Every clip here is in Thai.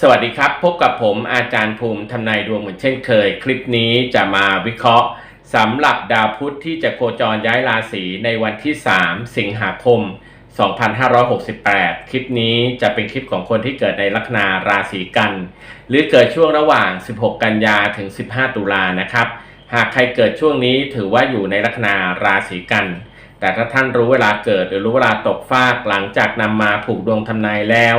สวัสดีครับ พบกับผมอาจารย์ภูมิทำนายดวงเหมือนเช่นเคย คลิปนี้จะมาวิเคราะห์สำหรับดาวพุธที่จะโคจรย้ายราศีในวันที่ 3 สิงหาคม 2568 คลิปนี้จะเป็นคลิปของคนที่เกิดในลัคนาราศีกัน หรือเกิดช่วงระหว่าง 16 กันยาถึง 15 ตุลานะครับ หากใครเกิดช่วงนี้ถือว่าอยู่ในลัคนาราศีกัน แต่ถ้าท่านรู้เวลาเกิดหรือรู้เวลาตกฟากหลังจากนำมาผูกดวงทำนายแล้ว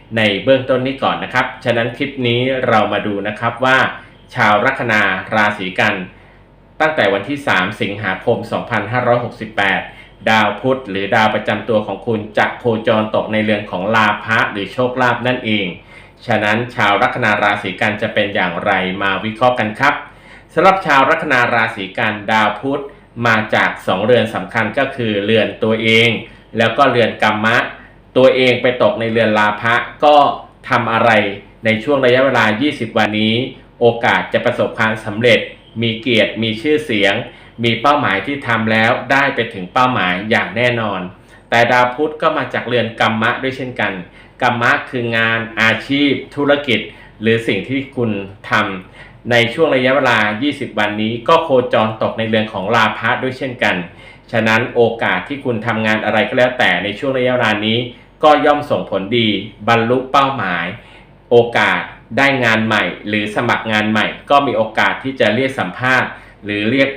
ในเบื้องต้นนี้ก่อนนะครับ ฉะนั้นคลิปนี้เรามาดูนะครับว่า ชาวลัคนาราศีกัน ตั้งแต่วันที่ 3 สิงหาคม 2568 ดาวพุธหรือดาวประจำตัวของคุณจะโคจรตกในเรือนของลาภะหรือโชคลาภนั่นเอง ฉะนั้นชาวลัคนาราศีกันจะเป็นอย่างไรมาวิเคราะห์กันครับสำหรับชาวลัคนาราศีกันดาวพุธมาจาก 2 เรือนสำคัญก็คือเรือนตัวเอง แล้วก็เรือนกรรมะ ตัวเองไปตกในเรือนลาภะก็ทำอะไรในช่วงระยะเวลา 20 วันนี้ โอกาสจะประสบความสำเร็จ มีเกียรติมีชื่อเสียง มีเป้าหมายที่ทำแล้วได้ไปถึงเป้าหมายอย่างแน่นอน แต่ดาวพุธก็มาจากเรือนกรรมะด้วยเช่นกัน กรรมะคืองานอาชีพ ธุรกิจ หรือสิ่งที่คุณทำในช่วงระยะเวลา 20 วันนี้ ก็โคจรตกในเรือนของลาภะด้วยเช่นกัน ฉะนั้นโอกาสที่คุณทำงานอะไรก็แล้วแต่ในช่วงระยะเวลานี้ ก็ย่อมส่งผลดีบรรลุเป้าหมาย โอกาสได้งานใหม่ หรือสมัครงานใหม่ ก็มีโอกาสที่จะเรียกสัมภาษณ์ หรือเรียก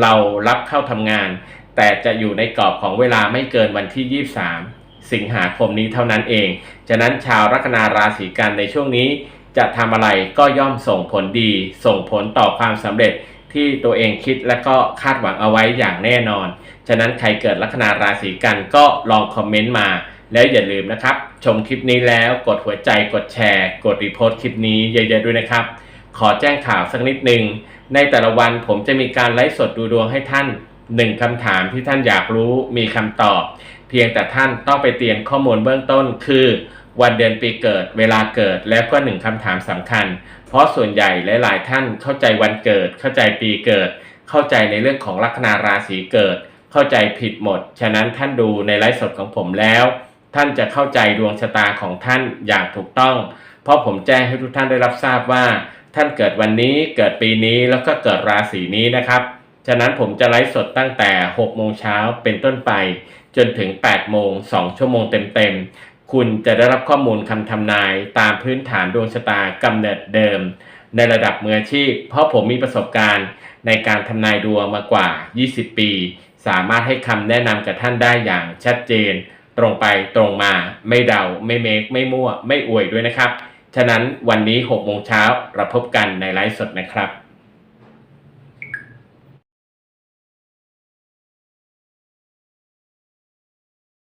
เรารับเข้าทำงาน แต่จะอยู่ในกรอบของเวลาไม่เกินวันที่ 23 สิงหาคมนี้เท่านั้นเอง ฉะนั้นชาวลัคนาราศีกันในช่วงนี้ จะทำอะไรก็ย่อมส่งผลดี ส่งผลต่อความสำเร็จที่ตัวเองคิดและก็คาดหวังเอาไว้อย่างแน่นอน ฉะนั้นใครเกิดลัคนาราศีกันก็ลองคอมเมนต์มา แล้วอย่าลืมนะครับ ชมคลิปนี้แล้วกดหัวใจกดแชร์ กดรีโพสต์คลิปนี้เยอะๆด้วยนะครับ ขอแจ้งข่าวสักนิดหนึ่งในแต่ละวันผมจะมีการไลฟ์สดดูดวงให้ท่านหนึ่งคำถามที่ท่านอยากรู้มีคำตอบ เพียงแต่ท่านต้องไปเตรียมข้อมูลเบื้องต้น คือ วันเดือนปีเกิด เวลาเกิดแล้วก็หนึ่งคำถามสำคัญ เพราะส่วนใหญ่หลาย ๆ ท่านเข้าใจวันเกิด เข้าใจปีเกิด เข้าใจในเรื่องของลัคนาราศีเกิด เข้าใจผิดหมด ฉะนั้นท่านดูในไลฟ์สดของผมแล้ว ท่านจะเข้าใจดวงชะตาของท่านอย่างถูกต้อง เพราะผมแจ้งให้ทุกท่านได้รับทราบว่า ท่านเกิดวันนี้เกิดปีนี้แล้วก็เกิดราศีนี้นะครับ ฉะนั้นผมจะไลฟ์สดตั้งแต่6โมงเช้าเป็นต้นไป จนถึง8โมง2ชั่วโมงเต็มๆ คุณจะได้รับข้อมูลคำทำนายตามพื้นฐานดวงชะตากำเนิดเดิม ในระดับมืออาชีพ เพราะผมมีประสบการณ์ในการทำนายดวงมากว่า 20 ปี สามารถให้คำแนะนำกับท่านได้อย่างชัดเจน ตรงไปตรงมาไม่เดาไม่เมคไม่มั่ว ไม่อวยด้วยนะครับ ฉะนั้นวันนี้6โมงเช้าเราพบกันในไลฟ์สดนะครับ